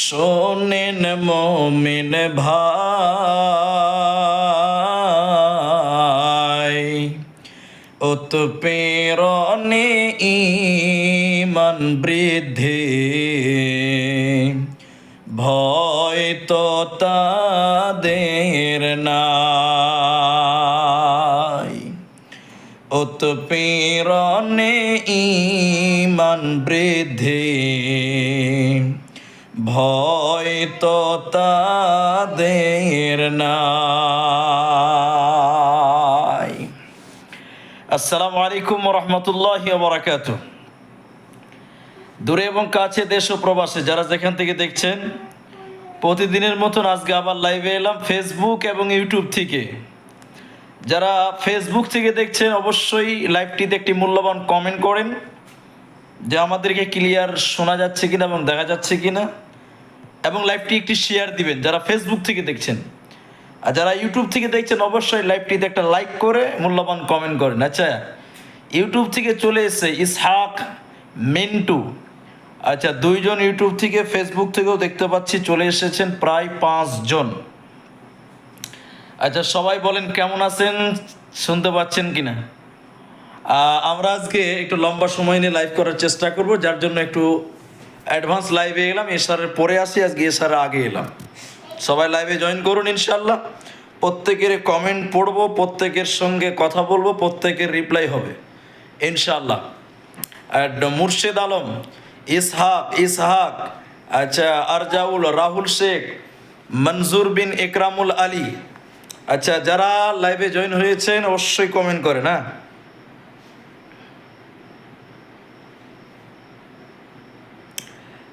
শোনেন মমিন ভাই উৎপেরণে ইমান বৃদ্ধি। উৎপীড়নে ইমান বৃদ্ধি। ভয় তো তাদের নাই। আসসালামু আলাইকুম রহমতুল্লাহ বরাকাত দূরে এবং কাছে দেশ ও প্রবাসে যারা যেখান থেকে দেখছেন, প্রতিদিনের মতন আজকে আবার লাইভে এলাম ফেসবুক এবং ইউটিউব থেকে। যারা ফেসবুক থেকে দেখছেন, অবশ্যই লাইভটিতে একটি মূল্যবান কমেন্ট করেন যে আমাদেরকে ক্লিয়ার শোনা যাচ্ছে কিনা এবং দেখা যাচ্ছে কিনা। এবং লাইভটি একটি শেয়ার দিবেন, যারা ফেসবুক থেকে দেখছেন। আর যারা ইউটিউব থেকে দেখছেন, অবশ্যই লাইভটিতে একটা লাইক করে মূল্যবান কমেন্ট করেন। আচ্ছা ইউটিউব থেকে চলে এসেছে ইসহাক মিন্টু। আচ্ছা দুইজন ইউটিউব থেকে ফেসবুক থেকেও দেখতে পাচ্ছি, চলে এসেছেন প্রায় পাঁচজন। আচ্ছা সবাই বলেন কেমন আছেন? শুনতে পাচ্ছেন কি না আমরা আজকে একটু লম্বা সময় নিয়ে লাইভ করার চেষ্টা করব, যার জন্য একটু অ্যাডভান্স লাইভে এলাম এসারের পরে আসি, আজকে এসারের আগে এলাম। সবাই লাইভে জয়েন করুন ইনশাল্লাহ প্রত্যেকের কমেন্ট পড়ব, প্রত্যেকের সঙ্গে কথা বলব, প্রত্যেকের রিপ্লাই হবে ইনশাল্লাহ মুর্শেদ আলম, ইসহাক ইসহাক আচ্ছা আরজাউল, রাহুল শেখ, মনজুর বিন একরামুল আলী আচ্ছা যারা লাইভে জয়েন হয়েছেন, অবশ্যই কমেন্ট করে না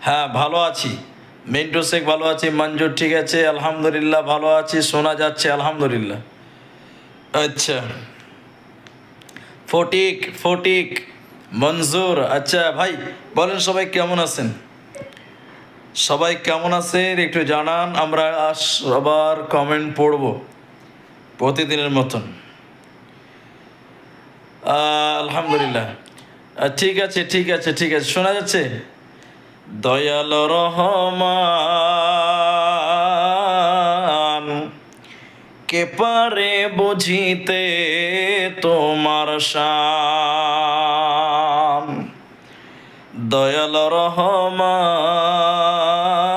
হ্যাঁ ভালো আছি। মিন্টু শেখ ভালো আছি, মঞ্জুর ঠিক আছে, আলহামদুলিল্লাহ ভালো আছি, শোনা যাচ্ছে, আলহামদুলিল্লাহ। আচ্ছা। ফটিক ফটিক, মঞ্জুর আচ্ছা ভাই, বলেন সবাই কেমন আছেন? সবাই কেমন আছেন? একটু জানান, আমরা সবার কমেন্ট পড়ব। প্রতিদিনের মতন। আলহামদুলিল্লাহ। ঠিক আছে ঠিক আছে ঠিক আছে। শোনা যাচ্ছে? দয়াল রহমান, কে পারে বুঝিতে তোমার শান? দয়াল রহমান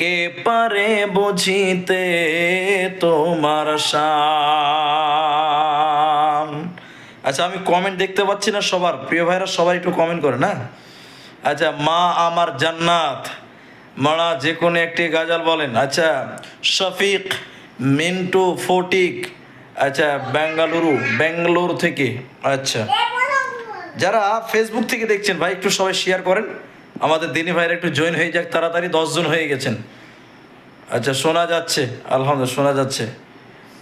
কে পারে বুঝিতে তোমার শান? আচ্ছা আমি কমেন্ট দেখতে পাচ্ছি না সবার। প্রিয় ভাইরা, সবাই একটু কমেন্ট করে, না? আচ্ছা মা আমার জান্নাত। মারা যে কোনো একটি গাজাল বলেন। আচ্ছা শফিক মিন্টু ফটিক। আচ্ছা বেঙ্গালুরু বেঙ্গালুরু থেকে। আচ্ছা। যারা ফেসবুক থেকে দেখছেন, ভাই, একটু সবাই শেয়ার করেন। আমাদের দিনী ভাইরা একটু জয়েন হয়ে যাক, তাড়াতাড়ি দশজন হয়ে গেছেন। আচ্ছা শোনা যাচ্ছে। আলহামদুলিল্লাহ, শোনা যাচ্ছে।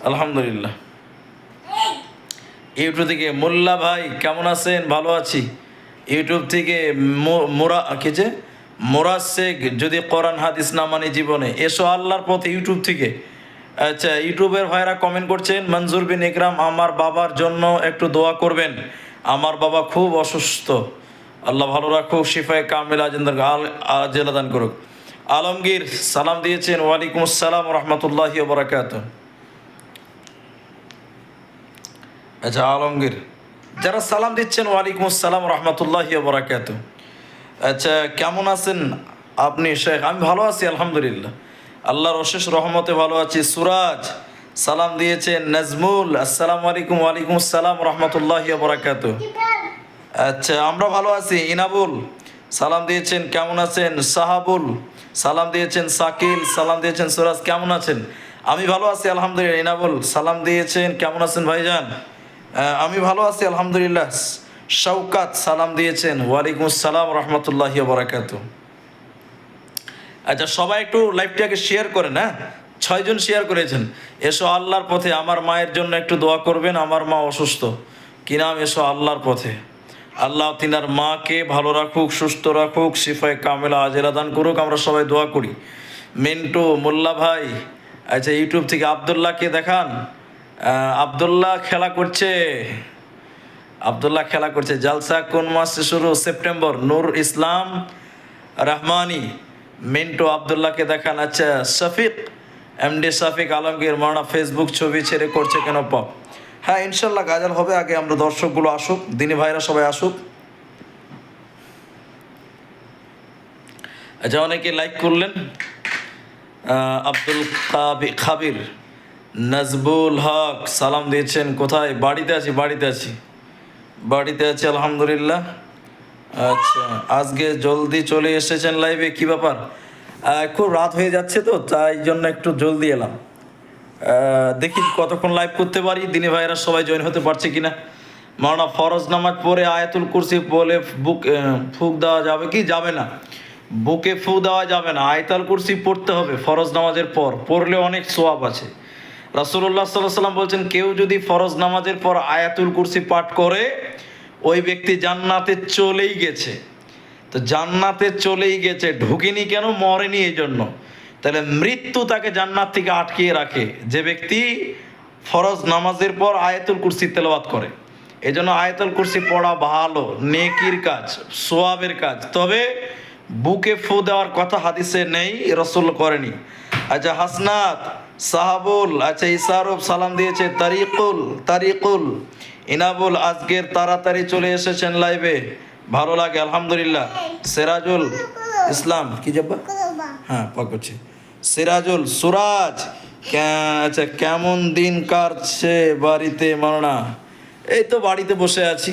আলহামদুলিল্লাহ। ইউটিউব থেকে মোল্লা ভাই, কেমন আছেন? ভালো আছি। ইউটিউব থেকে মোরা, কি যে? মোরাজ শেখ যদি কোরআন, হাদিস না মানে জীবনে। এসো আল্লাহর পথে ইউটিউব থেকে। আচ্ছা ইউটিউবের ভাইরা কমেন্ট করছেন, মঞ্জুর বিন ইকরাম, আমার বাবার জন্য একটু দোয়া করবেন। আমার বাবা খুব অসুস্থ। আল্লাহ ভালো রাখুক, শিফায় কামিল আজেন্দার আজেলাদান করুক। আলমগীর সালাম দিয়েছেন, ওয়ালাইকুম আসসালাম রহমতুল্লাহ বরাকাত আচ্ছা আলমগীর, যারা সালাম দিচ্ছেন, ওয়ালাইকুম আসসালাম রহমতুল্লাহ বরাকাত আচ্ছা কেমন আছেন আপনি, শেখ? আমি ভালো আছি, আলহামদুলিল্লাহ। আল্লাহর অশেষ রহমতে ভালো আছি। সুরাজ সালাম দিয়েছেন, নাজমুল, আসসালামু আলাইকুম, ওয়ালাইকুম আসসালাম রহমতুল্লাহ বরাকাত আচ্ছা আমরা ভালো আছি। ইনাবুল, সালাম দিয়েছেন, কেমন আছেন? সাহাবুল, সালাম দিয়েছেন, সাকিল, সালাম দিয়েছেন, সুরাজ, কেমন আছেন? আমি ভালো আছি, আলহামদুলিল্লাহ। ইনাবুল, সালাম দিয়েছেন, কেমন আছেন ভাইজান? আমি ভালো আছি, আলহামদুলিল্লাহ। শৌকাত সালাম দিয়েছেন। ওয়ালাইকুম আসসালাম রহমতুল্লাহ বরাকাত আচ্ছা সবাই একটু লাইভটাকে শেয়ার করেন হ্যাঁ? ছয়জন শেয়ার করেছেন। এসো আল্লাহর পথে, আমার মায়ের জন্য একটু দোয়া করবেন, আমার মা অসুস্থ। কি নাম? এসো আল্লাহর পথে। আল্লাহ তিনার মাকে ভালো রাখুক, সুস্থ রাখুক সিফায় কামেলা আজেরা দান করুক। আমরা সবাই দোয়া করি। মিন্টু, মোল্লা ভাই আচ্ছা ইউটিউব থেকে আবদুল্লাহকে দেখান। আবদুল্লাহ খেলা করছে। আবদুল্লাহ খেলা করছে। জালসা কোন মাসে শুরু? সেপ্টেম্বর। নূর ইসলাম রহমানি। মিন্টু আবদুল্লাহকে দেখান। আচ্ছা শফিক, এমডি শফিক আলমগীর মানা ফেসবুক ছবি ছেড়ে করছে কেন পপ? হ্যাঁ ইনশাল্লাহ গাজাল হবে, আগে আমরা দর্শকগুলো আসুক, দিনী ভাইরা সবাই আসুক। আচ্ছা অনেকে লাইক করলেন। আব্দুল খাবির, নাজবুল হক, সালাম দিয়েছেন। কোথায়? বাড়িতে আছি বাড়িতে আছি। বাড়িতে আছি, আলহামদুলিল্লাহ। আচ্ছা আজকে জলদি চলে এসেছেন লাইভে কি ব্যাপার? খুব রাত হয়ে যাচ্ছে তো, তাই জন্য একটু জলদি এলাম। দেখি কতক্ষণ লাইভ করতে পারি? দিনে ভাইরা সবাই জয়েন হতে পারছে কিনা? মাওনা ফরজ নামাজ পড়ে আয়াতুল কুরসি বলে বুক ফুক দেওয়া যাবে কি? যাবে না। বুকে ফু দেওয়া যাবে না। আয়তাল কুরসি পড়তে হবে ফরজ নামাজের পর। পড়লে অনেক সোয়াব আছে। রাসূলুল্লাহ সাল্লাহ সাল্লাম বলছেন, কেউ যদি ফরজ নামাজের পর আয়াতুল কুরসি পাঠ করে, ওই ব্যক্তি জান্নাতে চলেই গেছে। তো জান্নাতে চলেই গেছে। ঢুকিনি কেন? মরেনি এই জন্য তাহলে মৃত্যু তাকে জান্নাত থেকে আটকিয়ে রাখে। যে ব্যক্তি ফরজ নামাজের পর আয়াতুল কুরসি তেলাওয়াত করে এই জন্য আয়াতুল কুরসি পড়া ভালো, নেকির কাজ, সোয়াবের কাজ। তবে বুকে ফু দেওয়ার কথা হাদিসে নেই, রসুল করেনি। আচ্ছা হাসনাত, সাহাবুল আচ্ছা ইসারুফ সালাম দিয়েছে, তারিকুল তারিকুল। ইনাবুল, আজকের তাড়াতাড়ি চলে এসেছেন লাইভে ভালো লাগে, আলহামদুলিল্লাহ। সেরাজুল ইসলাম, কি যাব্বা হ্যাঁ করছি। সিরাজুল, সুরাজ আচ্ছা কেমন দিন কাটছে বাড়িতে মাননা এই তো বাড়িতে বসে আছি,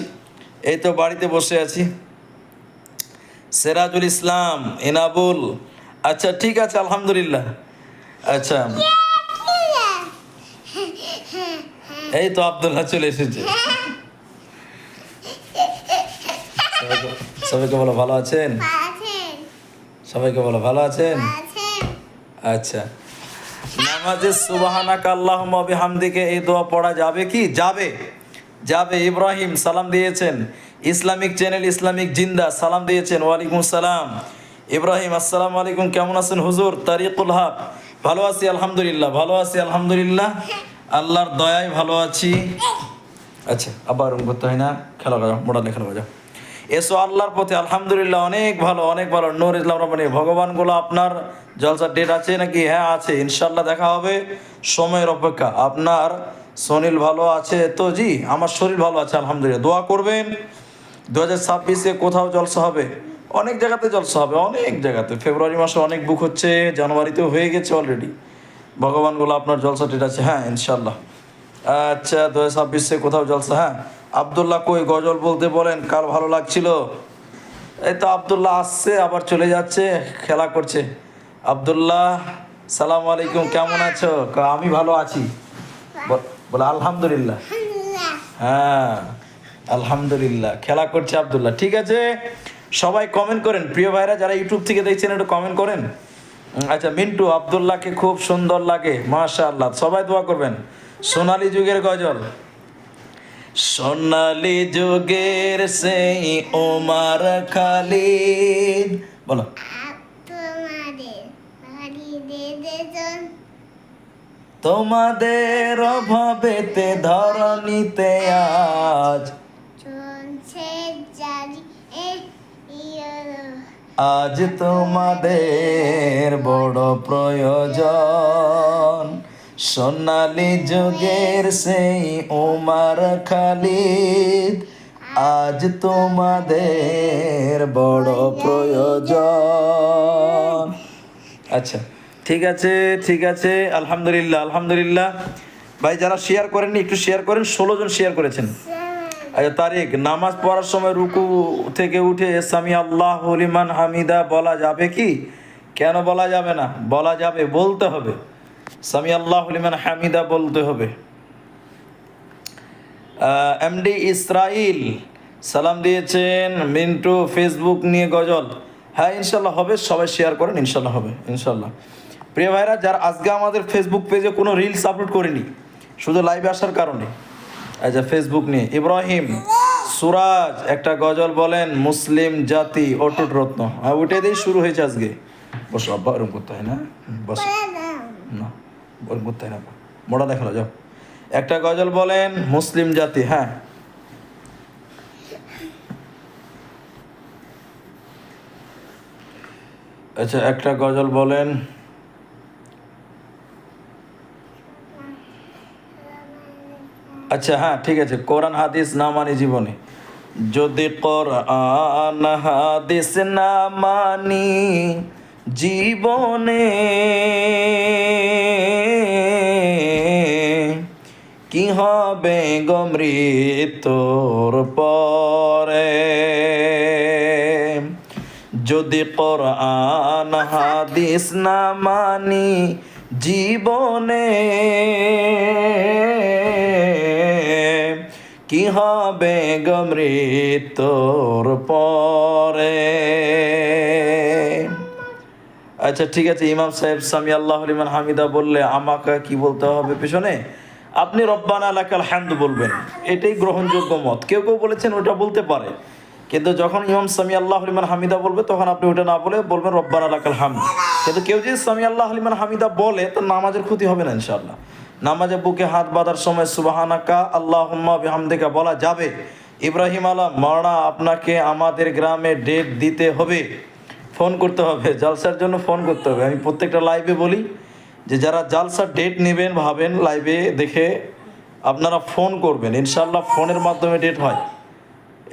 এই তো বাড়িতে বসে আছি। সেরাজুল ইসলাম, এনাবুল আচ্ছা ঠিক আছে, আলহামদুলিল্লাহ। আচ্ছা। এই তো আব্দুল্লাহ চলে এসেছে। সবাইকে বলো, ভালো আছেন? সবাইকে বলো ভালো আছেন? আচ্ছা। নামাজে সুবাহানাক আল্লাহুম্মা বিহামদিকে এই দোয়া পড়া যাবে কি? যাবে। যাবে। ইব্রাহিম সালাম দিয়েছেন। ইসলামিক চ্যানেল ইসলামিক জিন্দা সালাম দিয়েছেন। ওয়ালাইকুম সালাম। ইব্রাহিম আসসালামু আলাইকুম। কেমন আছেন হুজুর? তারিকুল হক। ভালো আছি আলহামদুলিল্লাহ। ভালো আছি আলহামদুলিল্লাহ। আল্লাহর দয়ায় ভালো আছি। আচ্ছা আবার করতে হয় না। খেলা মোড়ালে খেলা বাজাও। এসো আল্লাহর পথে, আলহামদুলিল্লাহ, অনেক ভালো অনেক ভালো। নূর ইসলাম রহমানি ভগবানগুলো আপনার জলসার ডেট আছে নাকি? হ্যাঁ আছে। ইনশাল্লাহ দেখা হবে। সময়ের অপেক্ষা। আপনার সনিল ভালো আছে তো? জি, আমার শরীর ভালো আছে, আলহামদুলিল্লাহ। দোয়া করবেন। দু হাজার ছাব্বিশে কোথাও জলসা হবে? অনেক জায়গাতে জলসা হবে, অনেক জায়গাতে। ফেব্রুয়ারি মাসে অনেক বুক হচ্ছে, জানুয়ারিতেও হয়ে গেছে অলরেডি ভগবানগুলো আপনার জলসা ডেট আছে। হ্যাঁ ইনশাল্লাহ আচ্ছা দু হাজার ছাব্বিশে কোথাও জলসা হ্যাঁ। আবদুল্লাহ কই গজল বলতে বলেন, কার ভালো লাগছিল? এই তো আবদুল্লাহ আসছে, আবার চলে যাচ্ছে, খেলা করছে। আবদুল্লাহ, সালাম আলাইকুম, কেমন আছো? আমি ভালো আছি। বলে আলহামদুলিল্লাহ। হ্যাঁ আলহামদুলিল্লাহ, খেলা করছে আবদুল্লাহ। ঠিক আছে, সবাই কমেন্ট করেন। প্রিয় ভাইরা, যারা ইউটিউব থেকে দেখছেন, একটু কমেন্ট করেন। আচ্ছা মিন্টু, আবদুল্লাহকে খুব সুন্দর লাগে মাশা আল্লাহ সবাই দোয়া করবেন। সোনালী যুগের গজল। সোনালী যুগের সেই ওমার খালিদ। বলো। তোমাদের অভাবেতে ধরণীতে আজ আজ তোমাদের বড় প্রয়োজন। সোনালী যুগের সেই উমার খালিদ, আজ তোমাদের বড় প্রয়োজন। আচ্ছা ঠিক আছে ঠিক আছে, আলহামদুলিল্লাহ আলহামদুলিল্লাহ। ভাই, যারা শেয়ার করেননি, একটু শেয়ার করেন, ষোলো জন শেয়ার করেছেন। আচ্ছা তারিক নামাজ পড়ার সময় রুকু থেকে উঠে, সামি আল্লাহ হলিমান হামিদা, বলা যাবে কি? কেন বলা যাবে না? বলা যাবে, বলতে হবে। সামি আল্লাহ হামিদা বলতে হবে। এমডি ইসরাইল সালাম দিয়েছেন মিন্টু, ফেসবুক নিয়ে গজল। হ্যাঁ ইনশাল্লাহ হবে, সবাই শেয়ার করেন, ইনশাল্লাহ হবে, ইনশাল্লাহ। প্রিয় ভাইরা, যারা আজকে আমাদের ফেসবুক পেজে কোনো রিলস আপলোড করিনি, শুধু লাইভে আসার কারণে আচ্ছা ফেসবুক নিয়ে, ইব্রাহিম, সুরাজ, একটা গজল বলেন, মুসলিম জাতি, অটুট রত্ন। হ্যাঁ ওইটাই দিয়েই শুরু হয়েছে আজকে। বসো, আব্বা ওরকম করতে হয় না? বসো। না মোটা দেখাল, যাও। একটা গজল বলেন, মুসলিম জাতি হ্যাঁ। আচ্ছা একটা গজল বলেন। আচ্ছা হ্যাঁ ঠিক আছে। কোরআন, হাদিস না মানি জীবনে। যদি কোরআন, হাদিস না মানি জীবনে। কি হবে গমৃতর পরে? যদি কোরআন হাদিস না মানি জীবনে কি হবে গমৃতর পরে? আচ্ছা ঠিক আছে, ইমাম সাহেব সামি আল্লাহ লিমান হামিদা বললে আমাকে কি বলতে হবে পেছনে? আপনি রব্বানা আলাকাল হ্যান্দ বলবেন, এটাই গ্রহণযোগ্য মত। কেউ কেউ বলেছেন ওটা বলতে পারে, কিন্তু যখন ইমাম সামি আল্লাহ লিমান হামিদা বলবে, তখন আপনি ওটা না বলে বলবেন রব্বান আলাকাল হামদ। কিন্তু কেউ যদি সামি আল্লাহ লিমান হামিদা বলে, তো নামাজের ক্ষতি হবে না ইনশাল্লাহ নামাজে বুকে হাত বাঁধার সময় সুবাহানাকা আল্লাহ বিহামদিকা বলা যাবে। ইব্রাহিম আলম, মরনা, আপনাকে আমাদের গ্রামে ডেট দিতে হবে। ফোন করতে হবে, জালসার জন্য ফোন করতে হবে। আমি প্রত্যেকটা লাইভে বলি যে, যারা জালসার ডেট নেবেন, ভাবেন লাইভে দেখে আপনারা ফোন করবেন। ইনশাল্লাহ ফোনের মাধ্যমে ডেট হয়।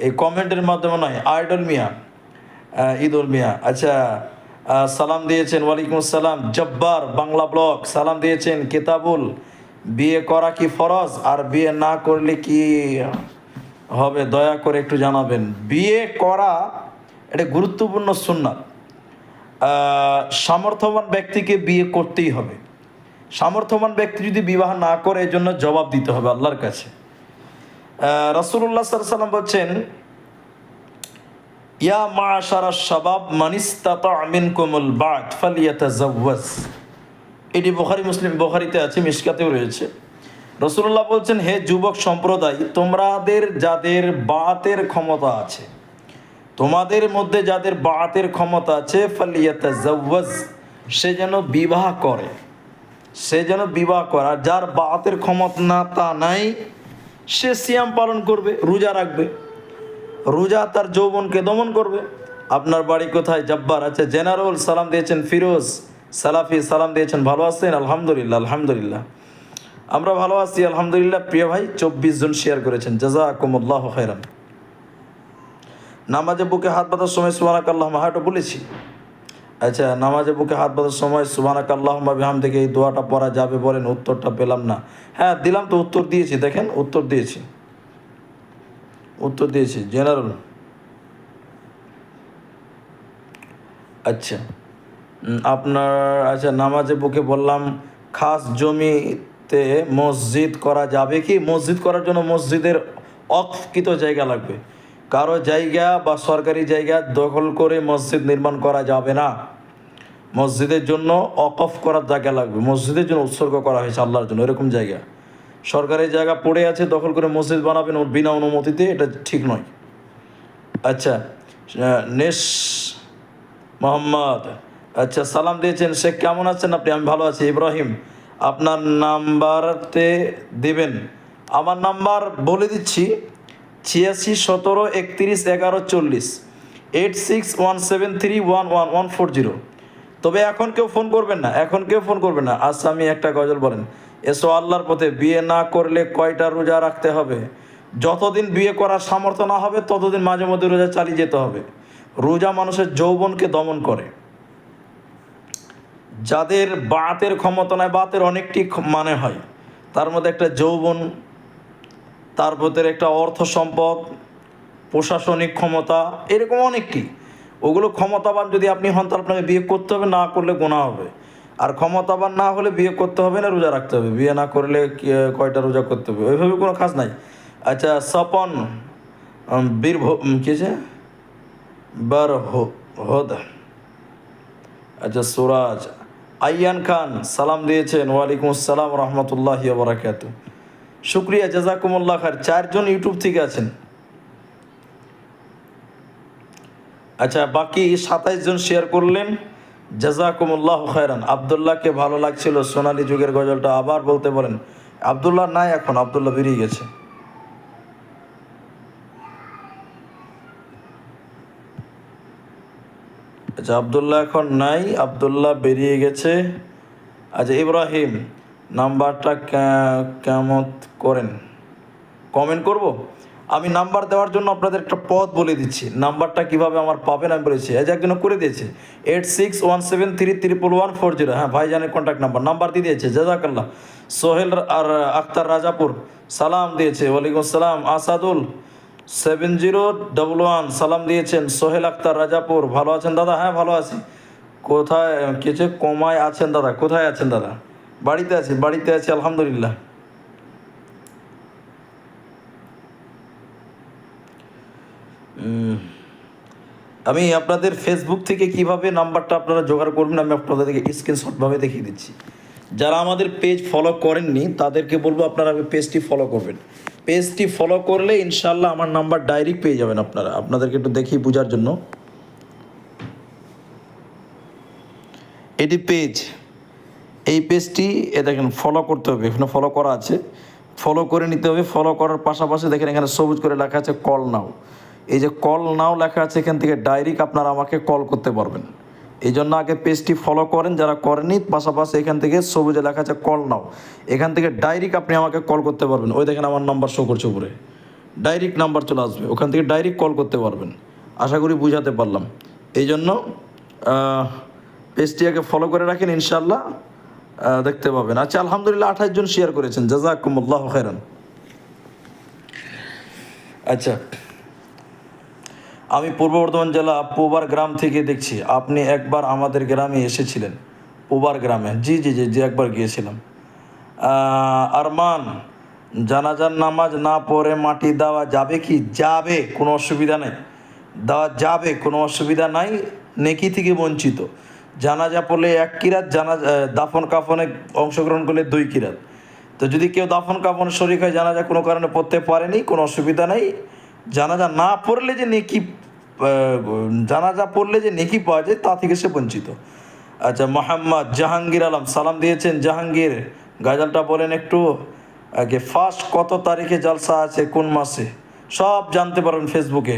এই কমেন্টের মাধ্যমে নয়, আইডল মিয়া ঈদুল মিয়া। আচ্ছা সালাম দিয়েছেন, ওয়ালাইকুম আসসালাম। জব্বার, বাংলা ব্লগ সালাম দিয়েছেন, কেতাবুল। বিয়ে করা কি ফরজ? আর বিয়ে না করলে কি হবে? দয়া করে একটু জানাবেন। বিয়ে করা, এটা গুরুত্বপূর্ণ সুন্নাত। সামর্থ্যবান ব্যক্তিকে বিয়ে করতেই হবে। সামর্থ্যবান ব্যক্তি যদি বিবাহ না করে এর জন্য জবাব দিতে হবে আল্লাহর কাছে। রসুল্লাহ সাল্লাম বলছেন, ইয়া মা সারা শাবাব মানিস্তাতা মিনকুমুল বাদ ফালিয়াতাজাওয়াজ। এটি বুখারী, মুসলিম বুখারীতে আছে, মিশকাতেও রয়েছে। রসুল্লাহ বলছেন, হে যুবক সম্প্রদায় তোমাদের যাদের বাতের ক্ষমতা আছে তোমাদের মধ্যে যাদের বাতের ক্ষমতা আছে সে যেন বিবাহ করে। সে যেন বিবাহ করে। আর যার বাতের ক্ষমতা না, তা নাই, সে সিয়াম পালন করবে, রোজা রাখবে। রোজা তার যৌবনকে দমন করবে। আপনার বাড়ি কোথায়? জব্বার আচ্ছা জেনারেল সালাম দিয়েছেন ফিরোজ। সালাফি সালাম দিয়েছেন। ভালো আছেন? আলহামদুলিল্লাহ আলহামদুলিল্লাহ। আমরা ভালো আছি, আলহামদুলিল্লাহ। প্রিয় ভাই, চব্বিশ জন শেয়ার করেছেন। জাজা আকুমুল্লাহ খৈরান নামাজে বুকে হাত বাঁধার সময় সুবানাক আল্লাহ মাহাটো বলেছি। আচ্ছা নামাজে বুকে হাত বাঁধার সময় সুবানাক আল্লাহ বিহাম থেকে এই দোয়াটা পড়া যাবে বলেন, উত্তরটা পেলাম না। হ্যাঁ দিলাম তো, উত্তর দিয়েছি, দেখেন, উত্তর দিয়েছি। উত্তর দিয়েছি, জেনারেল। আচ্ছা আপনার আচ্ছা নামাজে বুকে বললাম, খাস জমিতে মসজিদ করা যাবে কি? মসজিদ করার জন্য মসজিদের অকৃত জায়গা লাগবে। কারও জায়গা বা সরকারি জায়গা দখল করে মসজিদ নির্মাণ করা যাবে না। মসজিদের জন্য অকফ করার জায়গা লাগবে। মসজিদের জন্য উৎসর্গ করা হয়েছে আল্লাহর জন্য, এরকম জায়গা। সরকারি জায়গা পড়ে আছে, দখল করে মসজিদ বানাবেন ওর বিনা অনুমতিতে, এটা ঠিক নয়। আচ্ছা নেস মোহাম্মদ আচ্ছা সালাম দিয়েছেন সে কেমন আছেন আপনি? আমি ভালো আছি। ইব্রাহিম, আপনার নাম্বারতে দেবেন। আমার নাম্বার বলে দিচ্ছি ছিয়াশি সতেরো, একত্রিশ, এগারো, চল্লিশ। Eight six one seven three one one one four zero. তবে এখন কেউ ফোন করবেন না, এখন কেউ ফোন করবেন না। আজ আমি একটা গজল বলেন। এসো আল্লাহর পথে, বিয়ে না করলে কয়টা রোজা রাখতে হবে? যতদিন বিয়ে করার সামর্থ্য না হবে, ততদিন মাঝে মধ্যে রোজা চালিয়ে যেতে হবে। রোজা মানুষের যৌবনকে দমন করে। যাদের বাতের ক্ষমতা নয়, বাতের অনেকটি মানে হয়। তার মধ্যে একটা যৌবন তার ভেতরে একটা অর্থ সম্পদ প্রশাসনিক ক্ষমতা এরকম অনেকটি ওগুলো ক্ষমতাবান যদি আপনি হন তাহলে আপনাকে বিয়ে করতে হবে না করলে গোনা হবে। আর ক্ষমতাবান না হলে বিয়ে করতে হবে না রোজা রাখতে হবে। বিয়ে না করলে কয়টা রোজা করতে হবে? ওইভাবে কোনো কাজ নাই। আচ্ছা স্বপন উম, বীর কি আছে বার হোদ। আচ্ছা সুরাজ। আইয়ান খান সালাম দিয়েছেন। ওয়ালাইকুম আসসালাম রহমতুল্লাহ বারাকাত শুক্রিয়া, জাজাকুমুল্লাহ খার চারজন ইউটিউব থেকে আছেন। আচ্ছা বাকি সাতাইশ জন শেয়ার করলেন। জাজাকুমুল্লাহ খায়রান আবদুল্লাহকে ভালো লাগছিল, সোনালী যুগের গজলটা আবার বলতে বলেন। আবদুল্লাহ নাই এখন, আবদুল্লাহ বেরিয়ে গেছে। আচ্ছা আবদুল্লাহ এখন নাই, আবদুল্লাহ বেরিয়ে গেছে। আচ্ছা ইব্রাহিম নাম্বারটা কেমন করেন? কমেন্ট করব? আমি নাম্বার দেওয়ার জন্য আপনাদের একটা পথ বলে দিচ্ছি। নাম্বারটা কীভাবে আমার পাবেন আমি বলেছি। যে একজন করে দিয়েছে। Eight six one seven three triple one four zero হ্যাঁ ভাইজানের কন্ট্যাক্ট নাম্বার নাম্বার দিয়ে দিয়েছে। জাজাকাল্লাহ। সোহেল আর আক্তার রাজাপুর। সালাম দিয়েছে। ওয়ালাইকুম আসসালাম Asadul. Seven zero double one সালাম দিয়েছেন। সোহেল আক্তার রাজাপুর। ভালো আছেন দাদা? হ্যাঁ ভালো আছি। কোথায়? কিছু কমায় আছেন দাদা? কোথায় আছেন দাদা? বাড়িতে আছি বাড়িতে আছি, আলহামদুলিল্লাহ। আমি আপনাদের ফেসবুক থেকে কীভাবে নাম্বারটা আপনারা জোগাড় করবেন, আমি আপনাদেরকে স্ক্রিনশটভাবে দেখিয়ে দিচ্ছি। যারা আমাদের পেজ ফলো করেননি, তাদেরকে বলব আপনারা পেজটি ফলো করবেন। পেজটি ফলো করলে ইনশাল্লাহ আমার নাম্বার ডাইরেক্ট পেয়ে যাবেন আপনারা। আপনাদেরকে একটু দেখি বোঝার জন্য। এটি পেজ এই পেজটি, এ দেখেন ফলো করতে হবে, এখানে ফলো করা আছে। ফলো করে নিতে হবে ফলো করার পাশাপাশি দেখেন এখানে সবুজ করে লেখা আছে কল নাও এই যে কল নাও লেখা আছে এখান থেকে ডাইরেক্ট আপনারা আমাকে কল করতে পারবেন। এই জন্য আগে পেজটি ফলো করেন, যারা করেনি পাশাপাশি এখান থেকে সবুজে লেখা আছে কল নাও এখান থেকে ডাইরেক্ট আপনি আমাকে কল করতে পারবেন। ওই দেখেন আমার নাম্বার শো করছে উপরে। ডাইরেক্ট নাম্বার চলে আসবে, ওখান থেকে ডাইরেক্ট কল করতে পারবেন। আশা করি বুঝাতে পারলাম। এই জন্য পেজটি আগে ফলো করে রাখেন ইনশাল্লাহ দেখতে পাবেন। আচ্ছা আলহামদুলিল্লাহ আঠাশ জন শেয়ার করেছেন। জাজাকুমুল্লাহ খেরান আচ্ছা আমি পূর্ব বর্ধমান জেলা পোবার গ্রাম থেকে দেখছি, আপনি একবার আমাদের গ্রামে এসেছিলেন। পোবার গ্রামে। জি জি জি জি, একবার গিয়েছিলাম। আরমান, জানাজার নামাজ না পড়ে মাটি দেওয়া যাবে কি? যাবে, কোনো অসুবিধা নেই। দেওয়া যাবে, কোনো অসুবিধা নাই। নেকি থেকে বঞ্চিত। জানাজা পড়লে এক কিরাত জানা দাফন কাফনে অংশগ্রহণ করলে দুই কিরাত। তো যদি কেউ দাফন কাফন শরীর হয়, জানাজা কোনো কারণে পড়তে পারেনি, কোনো অসুবিধা নেই। জানাজা না পড়লে যে নেকি জানাজা পড়লে যে নেকি পাওয়া যায়, তা থেকে সে বঞ্চিত। আচ্ছা মোহাম্মদ জাহাঙ্গীর আলম সালাম দিয়েছেন। জাহাঙ্গীর, গাজালটা বলেন একটু, আগে ফার্স্ট কত তারিখে জালসা আছে, কোন মাসে? সব জানতে পারবেন ফেসবুকে।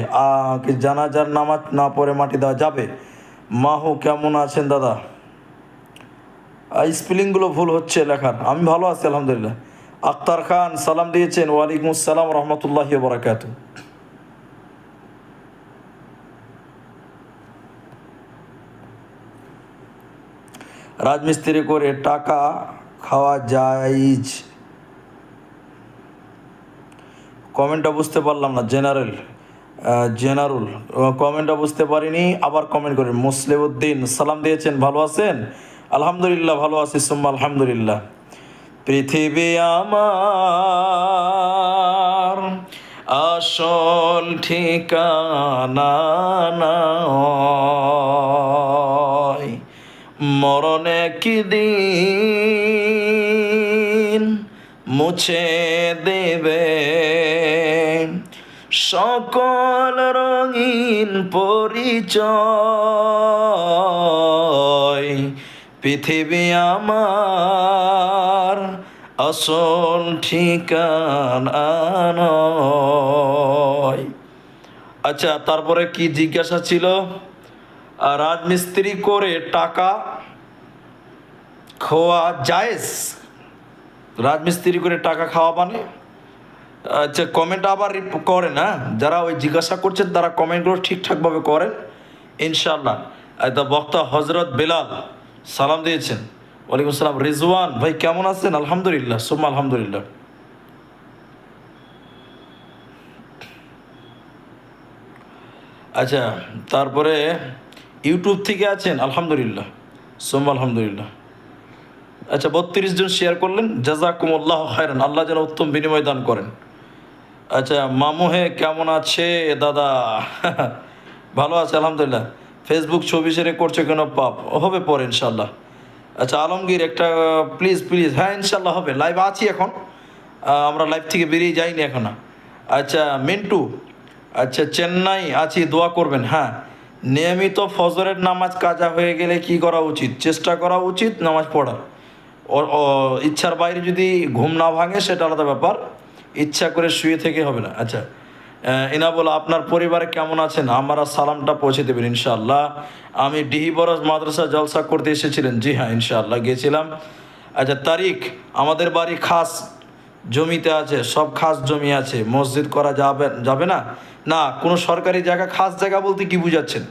জানাজার নামাজ না পড়ে মাটি দেওয়া যাবে। মাহু কেমন আছেন দাদা? স্পেলিংগুলো ভুল হচ্ছে লেখার। আমি ভালো আছি, আলহামদুলিল্লাহ। আক্তার খান, সালাম দিয়েছেন। ওয়ালাইকুম আসসালাম রহমতুল্লাহ বরাকাত রাজমিস্ত্রি করে টাকা খাওয়া যাইজ কমেন্টটা বুঝতে পারলাম না, জেনারেল। জেনারুল কমেন্টটা বুঝতে পারিনি, আবার কমেন্ট করেন। মুসলিউদ্দিন, সালাম দিয়েছেন, ভালো আছেন? আলহামদুলিল্লাহ, ভালো আছি, সুম্মা, আলহামদুলিল্লাহ। পৃথিবী আমার আসল ঠিকানা মরণে কি দিন মুছে দেবে? সকল রঙিন পরিচয়। পৃথিবী আমার আসল ঠিকানা আচ্ছা তারপরে কি জিজ্ঞাসা ছিল? রাজমিস্ত্রি করে টাকা খোয়া জায়েজ? রাজমিস্ত্রি করে টাকা খাওয়া মানে? আচ্ছা কমেন্ট আবার করেন হ্যাঁ? যারা ওই জিজ্ঞাসা করছেন, তারা কমেন্টগুলো ঠিকঠাকভাবে করেন ইনশাল্লাহ এটা বক্তা হজরত বেলাল, সালাম দিয়েছেন। ওয়ালাইকুম সালাম রিজওয়ান, ভাই, কেমন আছেন? আলহামদুলিল্লাহ, সুম্মা আলহামদুলিল্লাহ। আচ্ছা তারপরে ইউটিউব থেকে আছেন, আলহামদুলিল্লাহ সোম আলহামদুলিল্লাহ। আচ্ছা বত্রিশ জন শেয়ার করলেন জাজাকুমুল্লাহ খায়রান, আল্লাহ যেন উত্তম বিনিময় দান করেন। আচ্ছা মামু হে কেমন আছে দাদা? ভালো আছে, আলহামদুলিল্লাহ। ফেসবুক ছবি সেরে করছে কেন? পাপ, হবে পরে ইনশাল্লাহ আচ্ছা আলমগীর, একটা প্লিজ প্লিজ হ্যাঁ ইনশাল্লাহ হবে। লাইভ আছি এখন। আমরা লাইভ থেকে বেরিয়ে যাইনি এখনও আচ্ছা মিন্টু আচ্ছা চেন্নাই আছি, দোয়া করবেন হ্যাঁ। নিয়মিত ফজরের নামাজ কাজা হয়ে গেলে কি করা উচিত? চেষ্টা করা উচিত নামাজ পড়ার। ইচ্ছার বাইরে যদি ঘুম না ভাঙে, সেটা আলাদা ব্যাপার। ইচ্ছা করে শুয়ে থেকে হবে না। আচ্ছা ইনাবুল আপনার পরিবারে কেমন আছেন? আমরা সালামটা পৌঁছে দেবেন, ইনশাআল্লাহ। আমি ডিহি বরজ মাদ্রাসা জলসা করতে এসেছিলেন। জি হ্যাঁ ইনশাআল্লাহ, গিয়েছিলাম। আচ্ছা তারিখ? আমাদের বাড়ি খাস জমিতে আছে, সব খাস জমি আছে। মসজিদ করা যাবে যাবে না? না, কোনো সরকারি জায়গা, খাস জায়গা বলতে কি বুঝাচ্ছেন?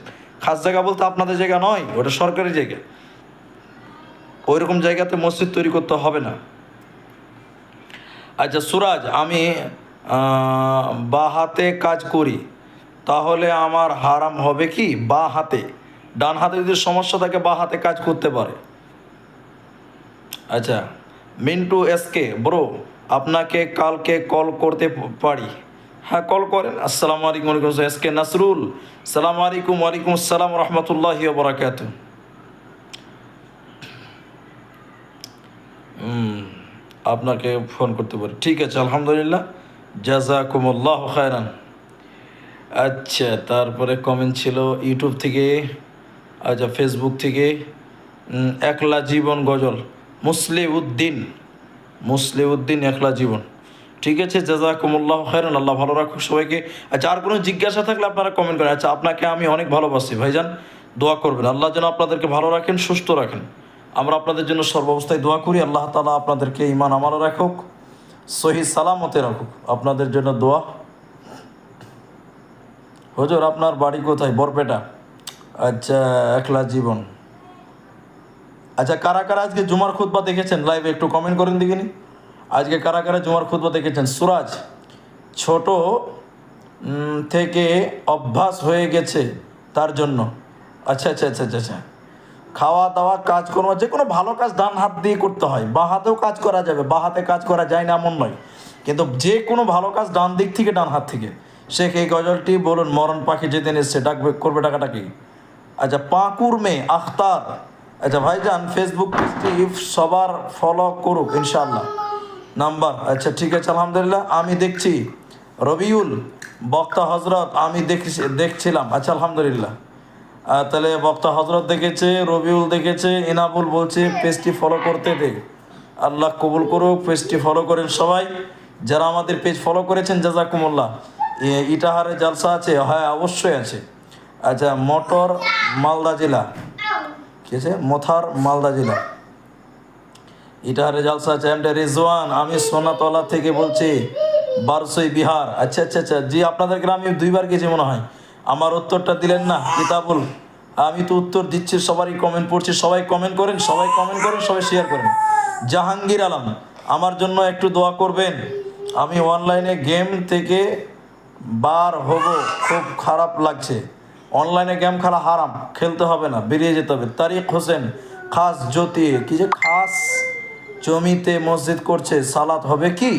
খাস জায়গা বলতে আপনাদের জায়গা নয়, ওটা সরকারি জায়গা। ওই রকম জায়গাতে মসজিদ তৈরি করতে হবে না। আচ্ছা সুরাজ, আমি বা হাতে কাজ করি, তাহলে আমার হারাম হবে কি? বা হাতে। ডান হাতে যদি সমস্যা থাকে, বা হাতে কাজ করতে পারে। আচ্ছা মিন্টু এসকে, ব্রো, আপনাকে কালকে কল করতে পারি। হ্যাঁ কল করেন। আসসালামু আলাইকুম, ওয়ালাইকুম এস কে নাসরুল। সালাম আলাইকুম, ওয়ালাইকুম আসসালাম, রহমতুল্লাহ বরাকাত আপনাকে ফোন করতে পারি। ঠিক আছে, আলহামদুলিল্লাহ। জাজাকুমুল্লাহ খায়রান। আচ্ছা তারপরে কমেন্ট ছিল ইউটিউব থেকে আচ্ছা ফেসবুক থেকে একলা জীবন গজল। মুসলে উদ্দিন মুসলে উদ্দিন একলা জীবন। ঠিক আছে জাজাকুমুল্লাহ খায়রান, আল্লাহ ভালো রাখুক সবাইকে। আচ্ছা আর কোনো জিজ্ঞাসা থাকলে আপনারা কমেন্ট করেন। আচ্ছা আপনাকে আমি অনেক ভালোবাসি, ভাইজান। দোয়া করবেন। আল্লাহ যেন আপনাদেরকে ভালো রাখেন, সুস্থ রাখেন। আমরা আপনাদের জন্য সর্বাবস্থায় দোয়া করি। আল্লাহ তালা আপনাদেরকে ইমান আমারও রাখুক, সহি সালামতে রাখুক। আপনাদের জন্য দোয়া। হুজুর, আপনার বাড়ি কোথায়? বরপেটা। আচ্ছা একলা জীবন। আচ্ছা কারা কারা আজকে জুমার খুতবা দেখেছেন? লাইভে একটু কমেন্ট করেন দেখিনি? আজকে কারা কারা জুমার খুতবা দেখেছেন? সুরাজ ছোট থেকে অভ্যাস হয়ে গেছে তার জন্য। আচ্ছা আচ্ছা আচ্ছা আচ্ছা আচ্ছা। খাওয়া দাওয়া, কাজকর্ম, যে কোনো ভালো কাজ ডান হাত দিয়ে করতে হয়। বা হাতেও কাজ করা যাবে, বা হাতে কাজ করা যায় না এমন নয়। কিন্তু যে কোনো ভালো কাজ ডান দিক থেকে, ডান হাত থেকে। শেখ, এই গজলটি বলুন, মরণ পাখি যেদিন এসছে, ডাকবে, করবে টাকাটা কি আচ্ছা পাকুর মেয়ে আখতার। আচ্ছা ভাইজান ফেসবুক পেজটি সবার ফলো করুক ইনশাল্লাহ নাম্বার আচ্ছা ঠিক আছে, আলহামদুলিল্লাহ, আমি দেখছি। রবিউল, বক্তা হজরত আমি দেখছি, দেখছিলাম। আচ্ছা আলহামদুলিল্লাহ। তাহলে বক্তা হজরত দেখেছে, রবিউল দেখেছে, ইনাবুল বলছে, পেজটি ফলো করতে দে। আল্লাহ কবুল করুক, পেজটি ফলো করেন সবাই। যারা আমাদের পেজ ফলো করেছেন, জাজাকুমুল্লাহ ইটাহারে জালসা আছে? হ্যাঁ অবশ্যই আছে। আচ্ছা মটর মালদা জেলা। কি আছে? মথার মালদা জেলা। ইটাহারে জালসা আছে। এম রিজওয়ান আমি সোনাতলা থেকে বলছি, বারসই বিহার। আচ্ছা আচ্ছা আচ্ছা জি, আপনাদের গ্রামে দুইবার গেছি মনে হয়। আমার উত্তরটা দিলেন না, কিতাবুল। আমি তো উত্তর দিচ্ছি, সবারই কমেন্ট পড়ছি, সবাই কমেন্ট করেন, সবাই কমেন্ট করেন, সবাই শেয়ার করেন। জাহাঙ্গীর আলম, আমার জন্য একটু দোয়া করবেন। আমি অনলাইনে গেম থেকে বার হব, খুব খারাপ লাগছে। অনলাইনে গেম খেলা হারাম, খেলতে হবে না, বেরিয়ে যেতে হবে। তারিক হোসেন, খাস জ্যোতি, কি যে খাস জমিতে মসজিদ করছে, সালাত হবে কি?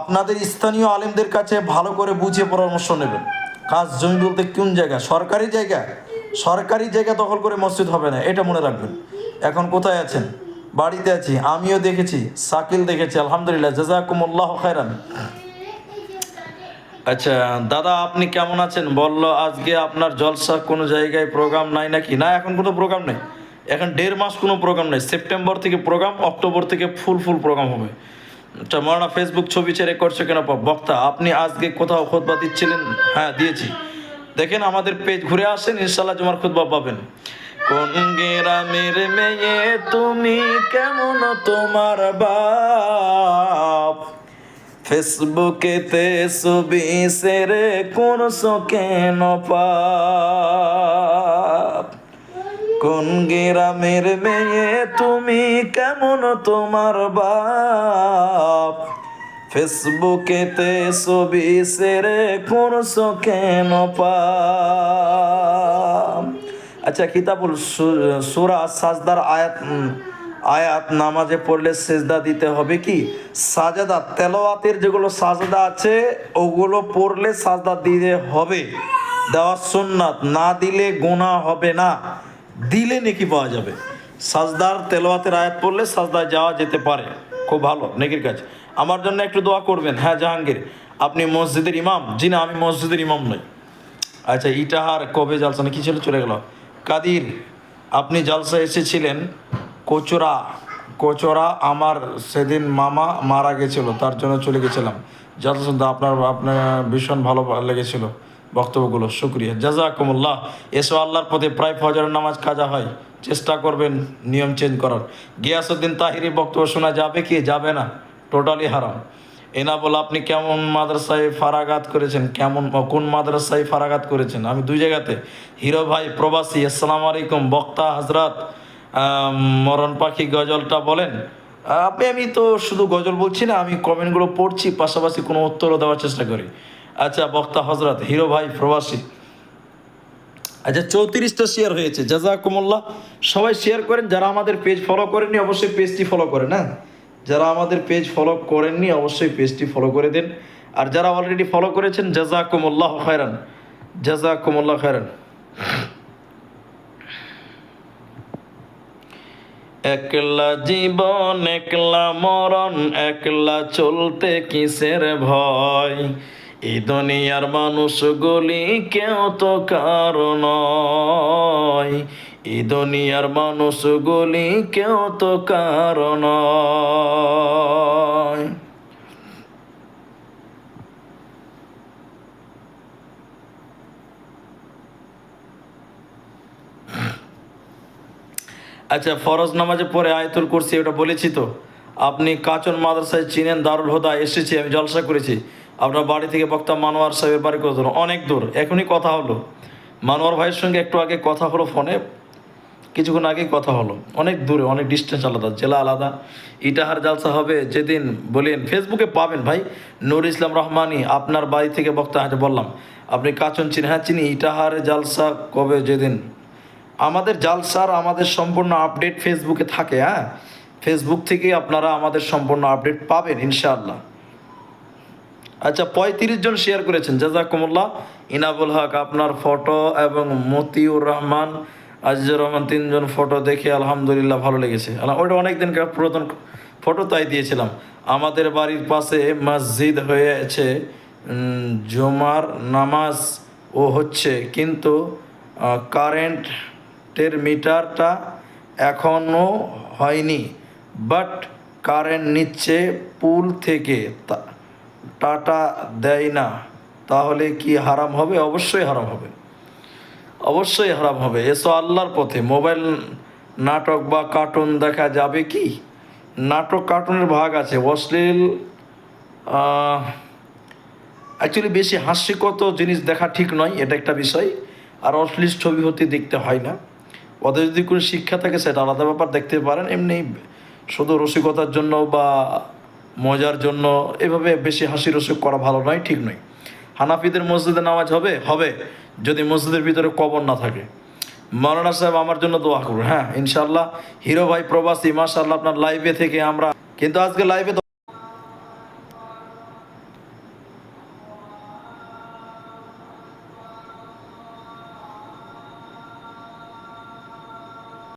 আপনাদের স্থানীয় আলেমদের কাছে ভালো করে বুঝে পরামর্শ নেবেন। কাজ জমি বলতে কোন জায়গা? সরকারি জায়গা? সরকারি জায়গা দখল করে মসজিদ হবে না, এটা মনে রাখবেন। এখন কোথায় আছেন? বাড়িতে আছি, আমিও দেখেছি, সাকিল দেখেছি, আলহামদুলিল্লাহ, জাজাকুমুল্লাহ খায়রান। আচ্ছা দাদা, আপনি কেমন আছেন? বলল, আজকে আপনার জলসা কোনো জায়গায় প্রোগ্রাম নাই নাকি? না, এখন কোনো প্রোগ্রাম নেই। এখন দেড় মাস কোনো প্রোগ্রাম নেই। সেপ্টেম্বর থেকে প্রোগ্রাম অক্টোবর থেকে ফুল ফুল প্রোগ্রাম হবে। আচ্ছা মরানা ফেসবুক ছবি ছেড়ে করছ কেন বক্তা? আপনি আজকে কোথাও খোদবা দিচ্ছিলেন? হ্যাঁ দিয়েছি। দেখেন, আমাদের পেজ ঘুরে আসেন ইনশাল্লাহ তোমার খুদবা পাবেন। কোন গ্রামের মেয়ে তুমি কেমন তোমার বাপ? ফেসবুকেতে ছবি সেরে কোন কেন পাপ কোন গ্রামের মেয়ে, তুমি কেমন তোমার বাপ? ফেসবুকেতে ছবি সেরে কোন কেন পাপ? আচ্ছা কিতাবুল সুরা সাজদার আয়াত আয়াত নামাজে পড়লে সেজদা দিতে হবে কি? সাজদা, তেলাওয়াতের যেগুলো সাজদা আছে, ওগুলো পড়লে সাজদা দিতে হবে। দেওয়া সুন্নাত, না দিলে গোনা হবে না। দিলে নেকি পাওয়া যাবে। সাজদার তেলাওয়াতের আয়াত পড়লে সাজদায় যাওয়া যেতে পারে। খুব ভালো, নেকির কাজ। আমার জন্য একটু দোয়া করবেন হ্যাঁ জাহাঙ্গীর, আপনি মসজিদের ইমাম? জি না, আমি মসজিদের ইমাম নই। আচ্ছা ইটাহার কবে জালসা না কি ছিল, চলে গেল। কাদির, আপনি জালসা এসেছিলেন, কোচরা কোচরা আমার সেদিন মামা মারা গেছিল, তার জন্য চলে গেছিলাম। শুনতে আপনার আপনার ভীষণ ভালো লেগেছিল। বক্তব্যগুলো, শুক্রিয়া। জাজাকুমুল্লাহ এসো আল্লাহর পথে প্রায় ফজরের নামাজ কাজা হয়। চেষ্টা করবেন নিয়ম চেঞ্জ করার। গিয়াসুদ্দিন তাহিরি বক্তব্য শোনা যাবে কি? যাবে না। টোটালি হারাম। এনা বলে আপনি কেমন মাদ্রাসায় ফারাগাত করেছেন? কেমন কোন মাদ্রাসায় ফারাগাত করেছেন? আমি দুই জায়গাতে। হিরো ভাই, প্রবাসী, আসসালামু আলাইকুম। বক্তা হাজরাত মরণ পাখি গজলটা বলেন। আপনি, আমি তো শুধু গজল বলছি না, আমি কমেন্টগুলো পড়ছি, পাশাপাশি কোনো উত্তরও দেওয়ার চেষ্টা করি। আচ্ছা বক্তা হজরত হিরো ভাই, প্রবাসী। আচ্ছা চৌত্রিশটা শেয়ার হয়েছে, জাজাকুমুল্লাহ। সবাই শেয়ার করেন, যারা আমাদের পেজ ফলো করেননি, অবশ্যই পেজটি ফলো করেন হ্যাঁ? যারা আমাদের পেজ ফলো করেননি, অবশ্যই পেজটি ফলো করে দেন। আর যারা অলরেডি ফলো করেছেন, জাজাকুমুল্লাহ খায়রান। জাজাকুমুল্লাহ খায়রান। একলা জীবন, একলা মরণ, একলা চলতে কিসের ভয়? এই দুনিয়ার মানুষগুলি কেউ তো কারণ এই দুনিয়ার মানুষগুলি কেউ তো কারণ আচ্ছা ফরজ নামাজে পরে আয়তুল করছি ওটা বলেছি তো। আপনি কাচন মাদ্রাসায় চিনেন দারুল হোদা, এসেছি, আমি জলসা করেছি। আপনার বাড়ি থেকে বক্তা মানোয়ার সাহেবের বাড়ি কত দূর অনেক দূর। এখনই কথা হলো। মানোয়ার ভাইয়ের সঙ্গে একটু আগে কথা হলো ফোনে। কিছুক্ষণ আগেই কথা হলো। অনেক দূরে, অনেক ডিস্টেন্স আলাদা, জেলা আলাদা। ইটাহার জালসা হবে যেদিন বলেন, ফেসবুকে পাবেন ভাই। নুর ইসলাম রহমানি, আপনার বাড়ি থেকে বক্তা হাতে বললাম, আপনি কাচন চিনি? হ্যাঁ চিনি। ইটাহারে জালসা কবে যেদিন? আমাদের জালসার আমাদের সম্পূর্ণ আপডেট ফেসবুকে থাকে হ্যাঁ? ফেসবুক থেকে আপনারা আমাদের সম্পূর্ণ আপডেট পাবেন, ইনশাআল্লাহ। আচ্ছা পঁয়ত্রিশ জন শেয়ার করেছেন। জাজাকুমুল্লাহ। ইনাবুল হক, আপনার ফটো এবং মতিউর রহমান, আজিজুর রহমান, তিনজন ফটো দেখে আলহামদুলিল্লাহ ভালো লেগেছে। ওটা অনেক দিনকার পুরাতন ফটো তাই দিয়েছিলাম। আমাদের বাড়ির পাশে মসজিদ হয়েছে জুমার নামাজ ও হচ্ছে, কিন্তু কারেন্টের মিটারটা এখনও হয়নি। বাট কারেন্ট নিচ্ছে পুল থেকে তা- টাটা দেয় না, তাহলে কি হারাম হবে? অবশ্যই হারাম হবে। অবশ্যই হারাম হবে। এসো আল্লাহর পথে। মোবাইল, নাটক বা কার্টুন দেখা যাবে কি? নাটক, কার্টুনের ভাগ আছে। অশ্লীল অ্যাকচুয়ালি বেশি হাস্যকত জিনিস দেখা ঠিক নয়, এটা একটা বিষয়। আর অশ্লীল ছবি হতে দেখতে হয় না। ওদের যদি কোনো শিক্ষা থাকে, সেটা আলাদা ব্যাপার, দেখতে পারেন। এমনি শুধু রসিকতার জন্য বা মজার জন্য এভাবে বেশি হাসি রসুক করা ভালো নয়, ঠিক নয়। হানাফিদের মসজিদে নামাজ হবে? হবে, যদি মসজিদের ভিতরে কবর না থাকে। মৌলানা সাহেব, আমার জন্য দোয়া করুন। হ্যাঁ ইনশাল্লাহ হিরো ভাই প্রবাসী মাসাল্লাহ আপনার লাইভে থেকে আমরা কিন্তু আজকে লাইভে